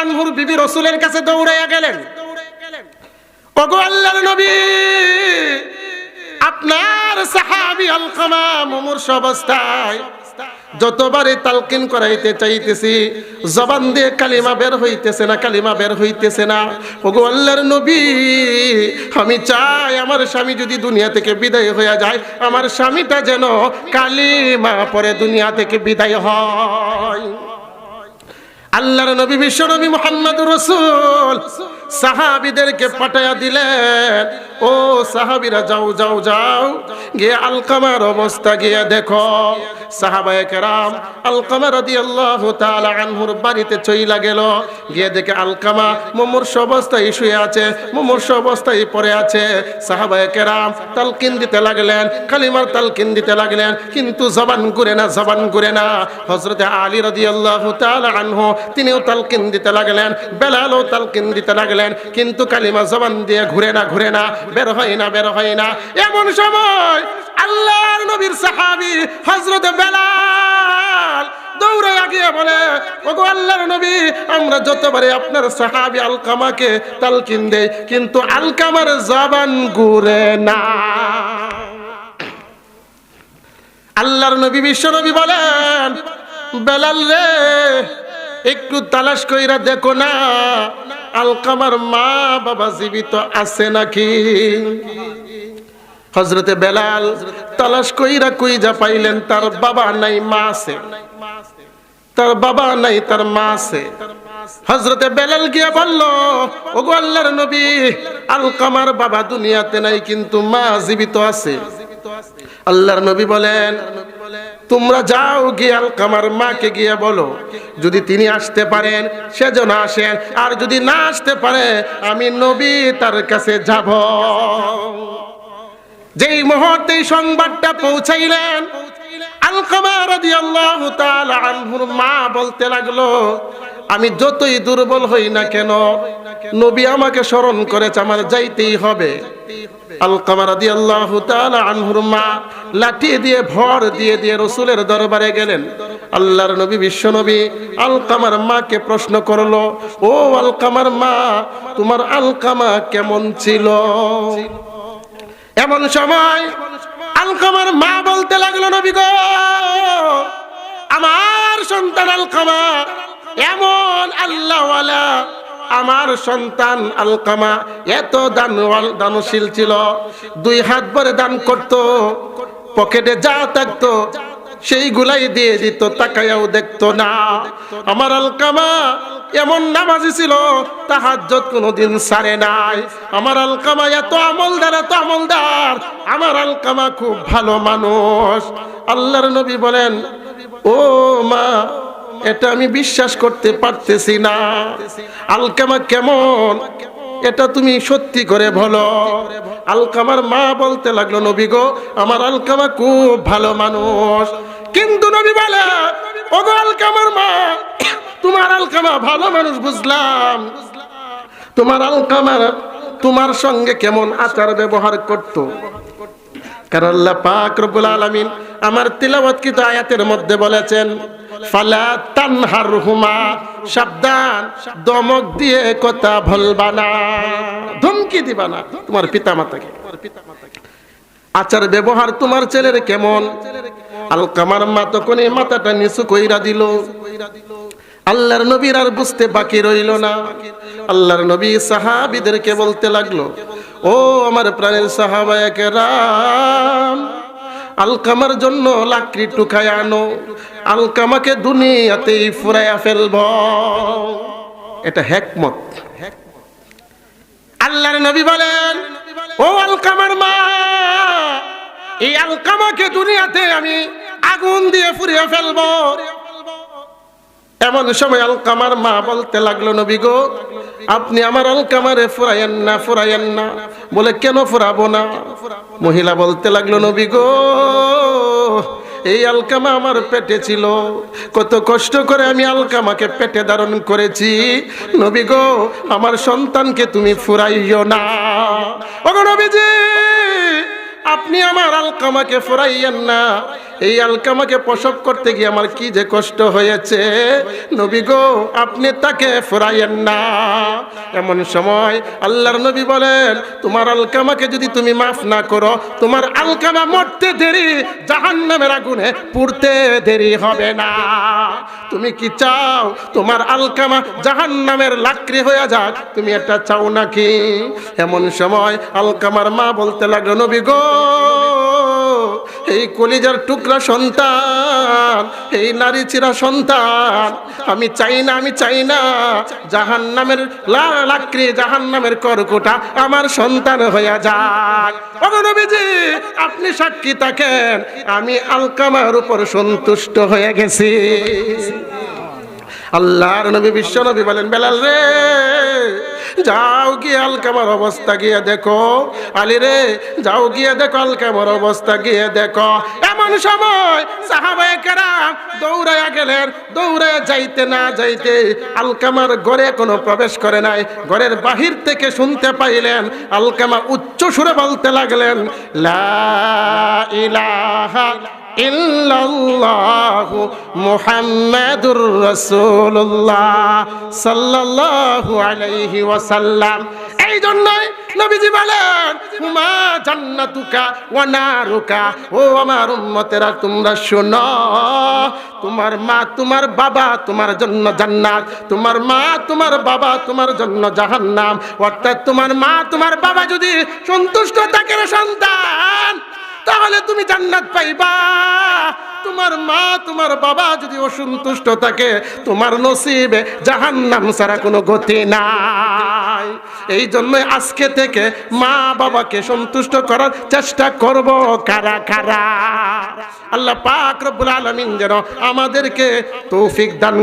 আনহুর কাছে দৌড়াইয়া গেলেন। আপনার সাহাবী যতবারই তালকিন করাইতে চাইতেছি, জবান দিয়ে কালিমা বের হইতেছে না, কালিমা বের হইতেছে না। ওগো আল্লাহর নবী, আমি চাই আমার স্বামী যদি দুনিয়া থেকে বিদায় হয়ে যায়, আমার স্বামীটা যেন কালিমা পরে দুনিয়া থেকে বিদায় হয়। আল্লাহর নবী বিশ্ব নবী মোহাম্মদ রসুল। সাহাবিদেরকে পাঠাইয়া দিলেন ও সাহাবিরা, যাও যাও যাও, গিয়ে আলকামার অবস্থা গিয়ে দেখো। সাহাবায়ে কেরাম আলকামা রাদিয়াল্লাহু তাআলা আনহুর বাড়িতে চইলা গেল। গিয়ে দেখে আলকামা মুমূর্ষ অবস্থায় শুয়ে আছে, মুমূর্ষ অবস্থায় পড়ে আছে। সাহাবায়ে কেরাম তালকিন দিতে লাগলেন, কালিমার তালকিন দিতে লাগলেন, কিন্তু জবান ঘুরে না, জবান ঘুরে না। হযরতে আলী রাদিয়াল্লাহু তাআলা আনহু তিনিও তালকিন দিতে লাগলেন, বেলালও তালকিন দিতে লাগলেন। কিন্তু কালিমা জবান দিয়ে ঘুরে না ঘুরে না, বের হয় না, বের হয় না। এমন সময় আল্লাহর নবীর সাহাবী হযরতে বেলাল দৌড়ে গিয়ে বলে, ওগো আল্লাহর নবী, আমরা যতবারে আপনার সাহাবী আলকামাকে তালকিন দেই, কিন্তু আলকামার জবান ঘুরে না। আল্লাহর নবী, বিশ্ব নবী বলেন, বেলাল রে, একটু তালাশ কইরা দেখো না আলকামার মা বাবা জীবিত আছে নাকি? হজরতে বেলাল তালাশ কইরা কইজা পাইলেন, তার বাবা নাই, মা আছে। তার বাবা নাই, তার মা আছে। হজরতে বেলাল গিয়া বলল, ওগো আল্লাহর নবী, আলকামার বাবা দুনিয়াতে নাই, কিন্তু মা জীবিত আছে। আল্লাহর নবী বলেন, তোমরা যাও গিয়ে আলকামার মাকে গিয়ে বলো, যদি তিনি আসতে পারেন সেজন্য আসেন আর যদি না আসতে পারে, আমি নবী তার কাছে যাব। যেই মুহূর্তে সংবাদটা পৌঁছাইলেন আমি যতই দুর্বল হই না কেন, নবী আমাকে স্মরণ করেছে, আমার যাইতেই হবে। তাআলা আনহুর মা দিয়ে ভর দিয়ে দিয়ে রসুলের দরবারে গেলেন। আল্লাহর নবী মাকে প্রশ্ন করল, ও মা, তোমার আলকামা কেমন ছিল? এমন সময় আলকামার মা বলতে লাগল, নবী গো, আমার সন্তান আলকামা এমন আল্লাহওয়ালা আমার সন্তান আলকামা এত দান দানশীল ছিল। দুই হাত ভরে দান করত, পকেটে যা থাকতো সেইগুলাই দিয়ে দিত, তাকায়াও দেখতো না। আমার আলকামা এমন নামাজি ছিল তাহাজ্জত কোনোদিন সারে নাই। আমার আলকামা এত আমলদার এত আমলদার, আমার আলকামা খুব ভালো মানুষ। আল্লাহর নবী বলেন, ও মা এটা আমি বিশ্বাস করতে পারতেছি না। আলকামা কেমন? এটা তুমি সত্যি করে বলো। আলকামার মা বলতে লাগল, নবী গো, আমার আলকামা খুব ভালো মানুষ। কিন্তু নবী বলে, ওগো আলকামার মা, তোমার আলকামা ভালো মানুষ বুঝলাম। তোমার আলকামার তোমার সঙ্গে কেমন আচার ব্যবহার করতো? কারণ আল্লাহ পাক রব্বুল আলামিন আমার তিলাওয়াতকৃত আয়াতের মধ্যে বলেছেন তানহার দিয়ে কথা না। ধমকি তোমার পিতা মাতাকে আচার ব্যবহার তোমার ছেলের কেমন? আলকামার মা তখন মাথাটা নিচু কইরা দিল। আল্লাহর নবীর আর বুঝতে বাকি রইল না। আল্লাহর নবী সাহাবিদেরকে বলতে লাগল, ও আমার প্রাণের সাহাবায়াকে রাম আলকামার জন্য লাকড়ি টুকায় আনো। আলকামাকে দুনিয়াতেই ফুরাইয়া ফেলব। এটা হ্যাকমত আল্লাহর নবী বলেন, ও আলকামার মা, এই আলকামাকে দুনিয়াতে আমি আগুন দিয়ে ফুরিয়ে ফেলব। এমন সময় আলকামার মা বলতে লাগল, নবী গো, আপনি আমার আলকামারে ফুরাইয়েন না ফুরাইয়েন না। বলে, কেন ফুরাবো না? মহিলা বলতে লাগল, নবী গো, এই আলকামা আমার পেটে ছিল। কত কষ্ট করে আমি আলকামাকে পেটে ধারণ করেছি। নবী গো, আমার সন্তানকে তুমি ফুরাইও না। ওগো নবীজি, আপনি আমার আলকামাকে ফুরাইয়েন না। এই আলকামাকে প্রসব করতে গিয়ে আমার কি যে কষ্ট হয়েছে। নবী গো, আপনি তাকে ফুরাইয়েন না। এমন সময় আল্লাহর নবী বলেন, তোমার আলকামাকে যদি তুমি মাফ না করো, তোমার আলকামা মরতে দেরি, জাহান্নামের আগুনে পুড়তে দেরি হবে না। তুমি কি চাও তোমার আলকামা জাহান্নামের লাকড়ি হয়ে যাক? তুমি এটা চাও নাকি? এমন সময় আলকামার মা বলতে লাগল, নবী গো এই কলিজার টুকরা সন্তান, এই নারী চিরা সন্তান, আমি চাই না, আমি চাই না জাহান নামের লাকড়ি জাহান নামের করকোটা আমার সন্তান হইয়া যাক। অগনবীজি আপনি সাক্ষী থাকেন, আমি আলকামার উপর সন্তুষ্ট হয়ে গেছি। আল্লাহর নবী, বিশ্ব নবী বলেন, বেলাল রে, যাও গিয়ে আলকামার অবস্থা গিয়ে দেখো। আলী রে, যাও গিয়ে দেখো আলকামার অবস্থা গিয়ে দেখো। এমন সময় সাহাবায়ে কেরাম দৌড়াইয়া গেলেন। দৌড়ে যাইতে না যাইতে আলকামার ঘরে কোনো প্রবেশ করে নাই। ঘরের বাহির থেকে শুনতে পাইলেন আলকামা উচ্চ সুরে বলতে লাগলেন, লা ইলাহা ইল্লাল্লাহু মুহাম্মাদুর রাসূলুল্লাহ সাল্লাল্লাহু আলাইহি ওয়াসাল্লাম। এই জন্যই নবীজি বলেন, হুমা জান্নাতুকা ওয়া নারুকা? ও আমার উম্মতেরা, তোমরা শোনো, তোমার মা তোমার বাবা তোমার জন্য জান্নাত, তোমার মা তোমার বাবা তোমার জন্য জাহান্নাম। অর্থাৎ তোমার মা তোমার বাবা যদি সন্তুষ্ট থাকে সন্তান তাহলে তুমি জান্নাত পাইবা। তোমার মা, তোমার বাবা যদি অসন্তুষ্ট থাকে, তোমার নসিবে জাহান্নাম ছাড়া কোনো গতি নাই। এই জন্য আজকে থেকে মা বাবাকে সন্তুষ্ট করার চেষ্টা করব কারা কারা। আল্লাহ পাক রব্বুল আলামিন যেন আমাদেরকে তৌফিক দান